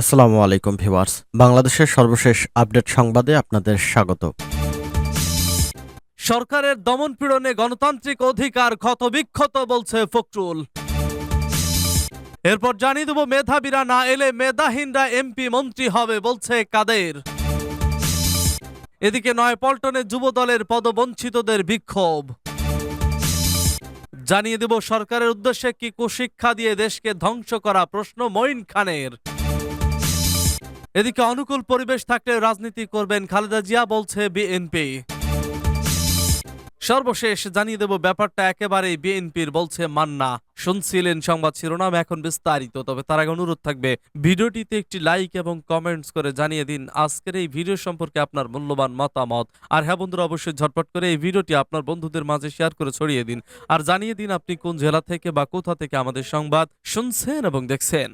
আসসালামু আলাইকুম ভিউয়ার্স। বাংলাদেশের সর্বশেষ আপডেট সংবাদে আপনাদের স্বাগত। সরকারের দমন পীড়নে গণতান্ত্রিক অধিকার ক্ষতবিক্ষত বলছে ফখরুল। এরপর জানিয়ে দেব, মেধাবীরা না এলে মেধাহীনরা এমপি মন্ত্রী হবে বলছে কাদের। এদিকে নয় পল্টনে যুব দলের পদবঞ্চিতদের বিক্ষোভ। জানিয়ে দেব, সরকারের উদ্দেশ্যে কি কুশিক্ষা দিয়ে দেশকে ধ্বংস করা প্রশ্ন মঈন খানের। এদিকে অনুকূল পরিবেশ থাকলে রাজনীতি করবেন খালেদা জিয়া, বলছে বিএনপি। সর্বশেষ জানিয়ে দেব ব্যাপারটা একেবারেই, বিএনপির বলছে মান্না। শুনছিলেন সংবাদ শিরোনাম, এখন বিস্তারিত। তবে তার আগে অনুরোধ থাকবে, ভিডিওটিতে একটি লাইক এবং কমেন্টস করে জানিয়ে দিন, আজকের এই ভিডিও সম্পর্কে আপনার মূল্যবান মতামত। আর হ্যাঁ বন্ধুরা, অবশ্যই ঝটপট করে এই ভিডিওটি আপনার বন্ধুদের মাঝে শেয়ার করে ছড়িয়ে দিন। আর জানিয়ে দিন আপনি কোন জেলা থেকে বা কোথা থেকে আমাদের সংবাদ শুনছেন এবং দেখছেন।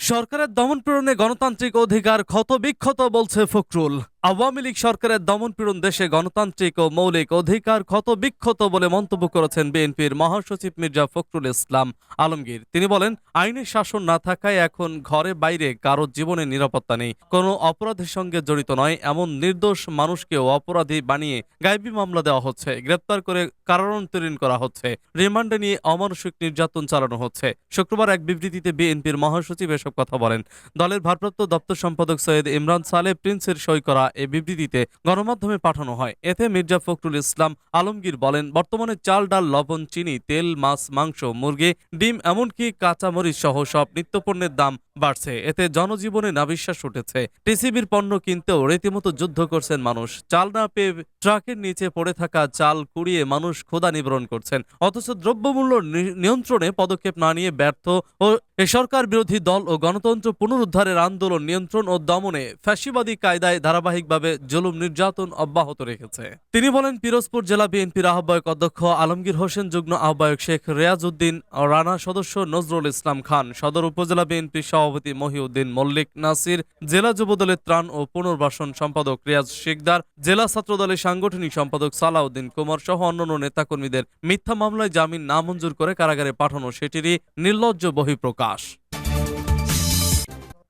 সরকারের দমন পীড়নে গণতান্ত্রিক অধিকার ক্ষতবিক্ষত বলছে ফখরুল। আওয়ামী লীগ সরকারের দমন পীড়ন দেশে গণতান্ত্রিক ও মৌলিক অধিকার ক্ষতবিক্ষত বলে মন্তব্য করেছেন বিএনপির মহাসচিব মির্জা ফখরুল ইসলাম আলমগীর। তিনি বলেন, আইনের শাসন না থাকায় এখন ঘরে বাইরে কারও জীবনের নিরাপত্তা নেই। কোনো অপরাধের সঙ্গে জড়িত নয়, এমন নির্দোষ মানুষকেও অপরাধী বানিয়ে গায়েবী মামলা দেওয়া হচ্ছে। গ্রেপ্তার করে কারান্তরীণ করা হচ্ছে। রিমান্ডে নিয়ে অমানসিক নির্যাতন চালানো হচ্ছে। শুক্রবার এক বিবৃতিতে বিএনপির মহাসচিব এসব কথা বলেন। দলের ভারপ্রাপ্ত দপ্তর সম্পাদক সৈয়দ ইমরান সালে প্রিন্সের সই করা এ বিবৃতিতে গণমাধ্যমে পাঠানো হয়। এতে মির্জা ফখরুল ইসলাম আলমগীর বলেন, বর্তমানে চাল, ডাল, লবণ, চিনি, তেল, মাছ, মাংস, মুরগি, ডিম, এমনকি কাঁচামরিচ সহ সব নিত্যপণ্যের দাম বাড়ছে। এতে জনজীবনে নাবিশ্বাস উঠেছে। টিসিবির পণ্য কিনতেও রীতিমতো যুদ্ধ করছেন মানুষ। চাল না পেয়ে ট্রাকের নিচে পড়ে থাকা চাল কুড়িয়ে মানুষ ক্ষুধা নিবারণ করছেন। অথচ দ্রব্যমূল্য নিয়ন্ত্রণে পদক্ষেপ না নিয়ে ব্যর্থ ও সরকার বিরোধী দল ও গণতন্ত্র পুনরুদ্ধারের আন্দোলন নিয়ন্ত্রণ ও দমনে ফ্যাসিবাদী কায়দায় ধারাবাহিকভাবে জুলুম নির্যাতন অব্যাহত রেখেছে। তিনি বলেন, পিরোজপুর জেলা বিএনপির আহ্বায়ক অধ্যক্ষ আলমগীর হোসেন, যুগ্ম আহ্বায়ক শেখ রেয়াজউদ্দিন ও রানা সদস্য নজরুল ইসলাম খান, সদর উপজেলা বিএনপির সভাপতি মহিউদ্দিন মল্লিক, নাসির, জেলা যুবদলের ত্রাণ ও পুনর্বাসন সম্পাদক রিয়াজ শিকদার জেলা ছাত্রদলের সাংগঠনিক সম্পাদক সালাউদ্দিন কুমার সহ অন্যান্য নেতাকর্মীদের মিথ্যা মামলায় জামিন না মঞ্জুর করে কারাগারে পাঠানো সেটিরই নির্লজ্জ বহিঃপ্রকাশ।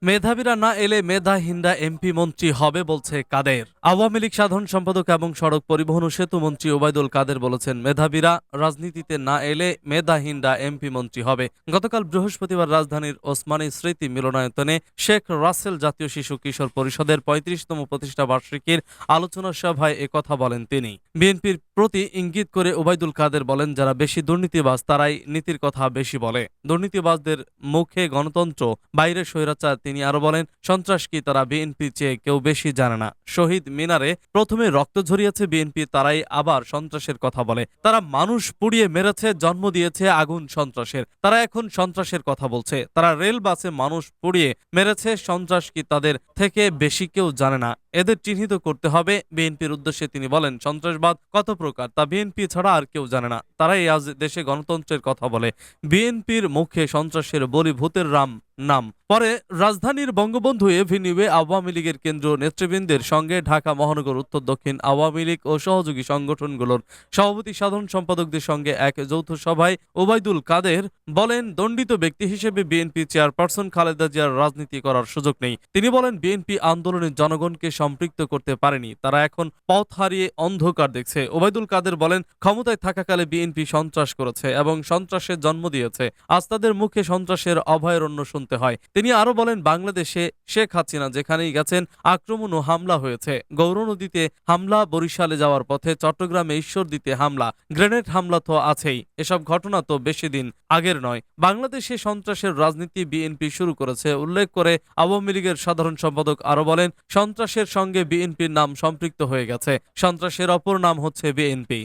মেধাবীরা না এলে মেধাহীনরা এমপি মন্ত্রী হবে বলছে কাদের। আওয়ামী লীগ সাধারণ সম্পাদক এবং সড়ক পরিবহন ও সেতু মন্ত্রী ওবায়দুল কাদের বলেছেন, মেধাবীরা রাজনীতিতে না এলে মেধাহীনরা এমপি মন্ত্রী হবে। গতকাল বৃহস্পতিবার রাজধানীর ওসমানী স্মৃতি মিলনায়তনে শেখ রাসেল জাতীয় শিশু কিশোর পরিষদের পঁয়ত্রিশতম প্রতিষ্ঠা বার্ষিকীর আলোচনা সভায় একথা বলেন তিনি। বিএনপির প্রতি ইঙ্গিত করে ওবায়দুল কাদের বলেন, যারা বেশি দুর্নীতিবাজ তারাই নীতির কথা বেশি বলে। দুর্নীতিবাজদের মুখে গণতন্ত্র, বাইরে স্বৈরাচার তিনি আরও বলেন, সন্ত্রাস কি তারা বিএনপি চেয়ে কেউ বেশি জানে না। শহীদ মিনারে প্রথমে রক্ত ঝরিয়েছে বিএনপি, তারাই আবার সন্ত্রাসের কথা বলে। তারা মানুষ পুড়িয়ে মেরেছে, জন্ম দিয়েছে আগুন সন্ত্রাসের। তারা এখন সন্ত্রাসের কথা বলছে। তারা রেল বাসে মানুষ পুড়িয়ে মেরেছে, সন্ত্রাস কি তাদের থেকে বেশি কেউ জানে না। এদের চিহ্নিত করতে হবে। বিএনপির উদ্দেশ্যে তিনি বলেন, সন্ত্রাসবাদ কত প্রকার তা বিএনপি ছাড়া আর কেউ জানে না। তারাই আজ দেশে গণতন্ত্রের কথা বলে। বিএনপির মুখে সন্ত্রাসের বলি ভূতের রাম, নাম। পরে রাজধানীর বঙ্গবন্ধু এভিনিউয়ে আওয়ামী লীগের কেন্দ্রীয় নেতৃবৃন্দের সঙ্গে ঢাকা মহানগর, উত্তর দক্ষিণ আওয়ামী লীগ ও সহযোগী সংগঠনগুলোর সভাপতি সাধারণ সম্পাদকদের সঙ্গে এক যৌথ সভায় ওবায়দুল কাদের বলেন, দণ্ডিত ব্যক্তি হিসেবে বিএনপি চেয়ারপারসন খালেদা জিয়ার রাজনীতি করার সুযোগ নেই। তিনি বলেন, বিএনপি আন্দোলনের জনগণকে সম্পৃক্ত করতে পারেনি। তারা এখন পথ হারিয়ে অন্ধকার দেখছে। ওবায়দুল কাদের বলেন, ক্ষমতায় থাকাকালে বিএনপি সন্ত্রাস করেছে এবং সন্ত্রাসের জন্ম দিয়েছে। আজ তাদের মুখে সন্ত্রাসের অভয়ারণ্য শুনতে হয়। তিনি আরও বলেন, বাংলাদেশে শেখ হাসিনা যেখানেই গেছেন, আক্রমণ ও হামলা হয়েছে। গৌর নদীতে হামলা, বরিশালে যাওয়ার পথে চট্টগ্রামে ঈশ্বরদীতে হামলা, গ্রেনেড হামলা তো আছেই। এসব ঘটনা তো বেশি দিন আগের নয়। বাংলাদেশে সন্ত্রাসের রাজনীতি বিএনপি শুরু করেছে, উল্লেখ করে আওয়ামী লীগের সাধারণ সম্পাদক আরও বলেন, সন্ত্রাসের সঙ্গে বিএনপির নাম সম্পৃক্ত হয়ে গেছে। সন্ত্রাসের অপর নাম হচ্ছে বিএনপি।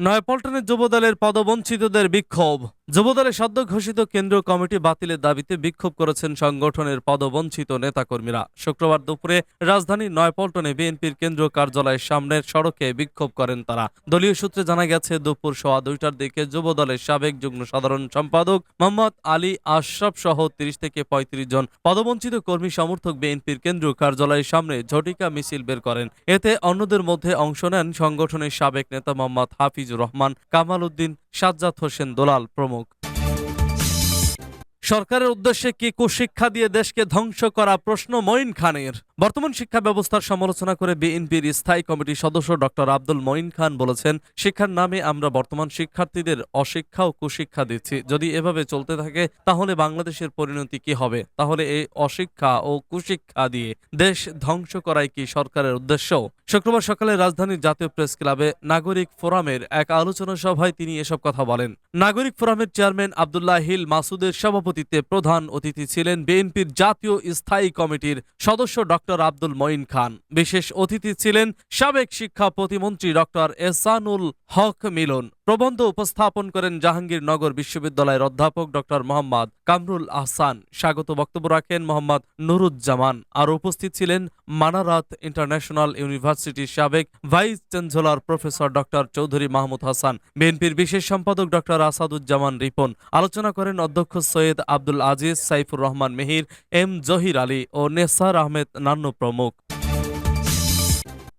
নয়পল্টনের যুবদলের পদবঞ্চিতদের বিক্ষোভ। যুবদলের সদ্য ঘোষিত কেন্দ্রীয় কমিটি বাতিলের দাবিতে বিক্ষোভ করেছেন সংগঠনের পদবঞ্চিত নেতাকর্মীরা। শুক্রবার দুপুরে রাজধানীর নয়াপল্টনে বিএনপির কেন্দ্রীয় কার্যালয়ের সামনের সড়কে বিক্ষোভ করেন তারা। দলীয় সূত্রে জানা গেছে, দুপুর সোয়া দুইটার দিকে যুবদলের সাবেক যুগ্ম সাধারণ সম্পাদক মোহাম্মদ আলী আশরাফ সহ তিরিশ থেকে পঁয়ত্রিশ জন পদবঞ্চিত কর্মী সমর্থক বিএনপির কেন্দ্রীয় কার্যালয়ের সামনে ঝটিকা মিছিল বের করেন। এতে অন্যদের মধ্যে অংশ নেন সংগঠনের সাবেক নেতা মোহাম্মদ হাফিজুর রহমান, কামাল উদ্দিন, সাজ্জাদ হোসেন দোলাল প্রমুখ। সরকারের উদ্দেশ্যে কি কুশিক্ষা দিয়ে দেশকে ধ্বংস করা প্রশ্ন মঈন খানের? বর্তমান শিক্ষা ব্যবস্থার সমালোচনা করে বিএনপির স্থায়ী কমিটির সদস্য ডক্টর আব্দুল মঈন খান বলেছেন, শিক্ষার নামে আমরা বর্তমান শিক্ষার্থীদের অশিক্ষা ও কুশিক্ষা দিচ্ছি। যদি এভাবে চলতে থাকে, তাহলে বাংলাদেশের পরিণতি কি হবে? তাহলে এই অশিক্ষা ও কুশিক্ষা দিয়ে দেশ ধ্বংস করাই কি সরকারের উদ্দেশ্য? শুক্রবার সকালে রাজধানীর জাতীয় প্রেস ক্লাবে নাগরিক ফোরামের এক আলোচনা সভায় তিনি এসব কথা বলেন। নাগরিক ফোরামের চেয়ারম্যান আবদুল্লাহ হিল মাসুদের সভাপতিত্বে প্রধান অতিথি ছিলেন বিএনপির জাতীয় স্থায়ী কমিটির সদস্য ডক্টর আব্দুল মঈন খান। বিশেষ অতিথি ছিলেন সাবেক শিক্ষা প্রতিমন্ত্রী ডক্টর এসানুল হক মিলন। প্রবন্ধ উপস্থাপন করেন জাহাঙ্গীরনগর বিশ্ববিদ্যালয়ের অধ্যাপক ডক্টর মোহাম্মদ কামরুল আহসান। স্বাগত বক্তব্য রাখেন মোহাম্মদ নুরুজ্জামান। আর উপস্থিত ছিলেন মানারাত ইন্টারন্যাশনাল ইউনিভার্সিটির সাবেক vice chancellor professor doctor Chowdhury Mahmud Hasan, বিএনপির বিশেষ সম্পাদক ডক্টর আসাদুজ্জামান রিপন। আলোচনা করেন অধ্যক্ষ সৈয়দ আব্দুল আজিজ, সাইফুর রহমান মেহির, এম জহির আলী ও নেসার আহমেদ নান্নু প্রমুখ।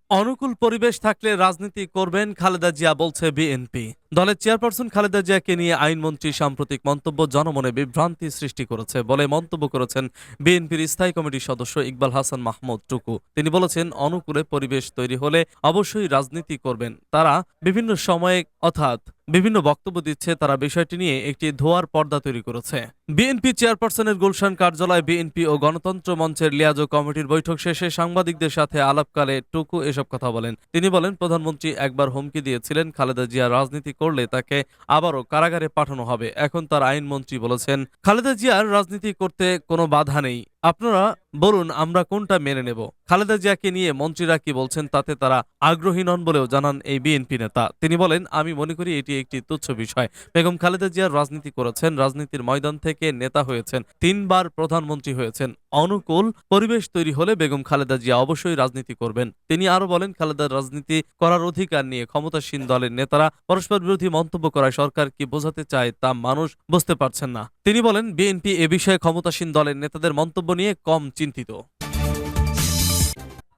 অনুকূল পরিবেশ থাকলে রাজনীতি করবেন খালেদা জিয়া বলছে বিএনপি। দলের চেয়ারপারসন খালেদা জিয়াকে নিয়ে আইনমন্ত্রী সাম্প্রতিক মন্তব্য জনমনে বিভ্রান্তি সৃষ্টি করেছে বলে মন্তব্য করেছেন বিএনপির স্থায়ী কমিটির সদস্য ইকবাল হাসান মাহমুদ টুকু। তিনি বলেছেন, অনুকূলে পরিবেশ তৈরি হলে অবশ্যই রাজনীতি করবেন। তারা বিভিন্ন সময়ে, অর্থাৎ বিভিন্ন বক্তব্য দিচ্ছে, তারা বিষয়টি নিয়ে একটি ধোয়ার পর্দা তৈরি করেছে। বিএনপি চেয়ারপারসনের গুলশান কার্যালয়, বিএনপি ও গণতন্ত্র মঞ্চের লিয়াজো কমিটির বৈঠক শেষে সাংবাদিকদের সাথে আলাপকালে টুকু এসব কথা বলেন। তিনি বলেন, প্রধানমন্ত্রী একবার হুমকি দিয়েছিলেন, খালেদা জিয়া রাজনীতি করলে তাকে আবারও কারাগারে পাঠানো হবে। এখন তার আইনমন্ত্রী বলেছেন, খালেদা জিয়ার রাজনীতি করতে কোনো বাধা নেই। আপনারা বলুন, আমরা কোনটা মেনে নেব? খালেদা জিয়াকে নিয়ে মন্ত্রীরা কি বলছেন তাতে তারা আগ্রহী নন বলেও জানান এই বিএনপি নেতা। তিনি বলেন, আমি মনে করি এটি একটি তুচ্ছ বিষয়। বেগম খালেদা জিয়ার রাজনীতি করেছেন, রাজনীতির ময়দান থেকে নেতা হয়েছেন, তিনবার প্রধানমন্ত্রী হয়েছেন। অনুকূল পরিবেশ তৈরি হলে বেগম খালেদা জিয়া অবশ্যই রাজনীতি করবেন। তিনি আরও বলেন, খালেদার রাজনীতি করার অধিকার নিয়ে ক্ষমতাসীন দলের নেতারা পরস্পর বিরোধী মন্তব্য করায় সরকার কি বোঝাতে চায় তা মানুষ বুঝতে পারছেন না। তিনি বলেন, বিএনপি এ বিষয়ে ক্ষমতাসীন দলের নেতাদের মন্তব্য নিয়ে কম চিন্তিত।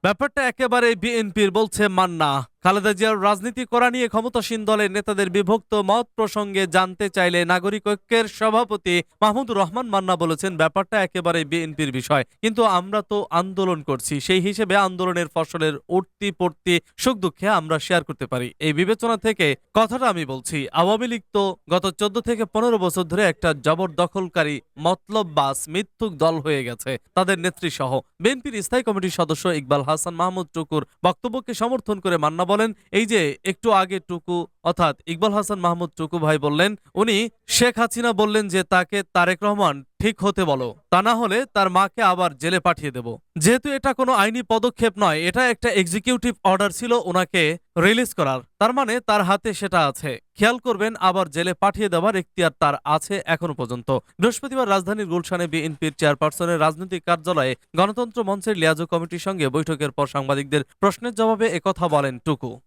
ব্যাপারটা একেবারে বিএনপির বলছে মান্না। খালেদা জিয়ার রাজনীতি করা নিয়ে ক্ষমতাসীন দলের নেতাদের বিভক্ত মত প্রসঙ্গে জানতে চাইলে নাগরিক ঐক্যের সভাপতি মাহমুদুর রহমান মান্না বলেছেন, ব্যাপারটা একেবারে বিএনপির বিষয়। কিন্তু আমরা তো আন্দোলন করছি। সেই হিসেবে আন্দোলনের ফসলের উঠতি পড়তি সুখ দুঃখে আমরা শেয়ার করতে পারি। এই বিবেচনা থেকে কথাটা আমি বলছি, আওয়ামী লীগ তো গত চোদ্দ থেকে পনেরো বছর ধরে একটা জবরদখলকারী মতলব বাস মিথ্যুক দল হয়ে গেছে, তাদের নেত্রী সহ বিএনপির স্থায়ী কমিটির সদস্য ইকবাল হাসান মাহমুদ টুকুর বক্তব্যকে সমর্থন করে মান্না বলেন, এই যে একটু আগে টুকু, অর্থাৎ ইকবাল হাসান মাহমুদ টুকু ভাই বললেন, উনি শেখ হাসিনা বললেন যে তাকে তারেক রহমান ঠিক হতে বলো। তা না হলে তার মাকে আবার জেলে পাঠিয়ে দেব। যেহেতু এটা কোনো আইনি পদক্ষেপ নয়, এটা একটা এক্সিকিউটিভ অর্ডার ছিল ওনাকে রিলিজ করার। তার মানে তার হাতে সেটা আছে। খেয়াল করবেন, আবার জেলে পাঠিয়ে দেওয়ার এখতিয়ার তার আছে এখনও পর্যন্ত। বৃহস্পতিবার রাজধানীর গুলশানে বিএনপির চেয়ারপারসনের রাজনৈতিক কার্যালয়ে গণতন্ত্র মঞ্চের লিয়াজো কমিটির সঙ্গে বৈঠকের পর সাংবাদিকদের প্রশ্নের জবাবে একথা বলেন টুকু।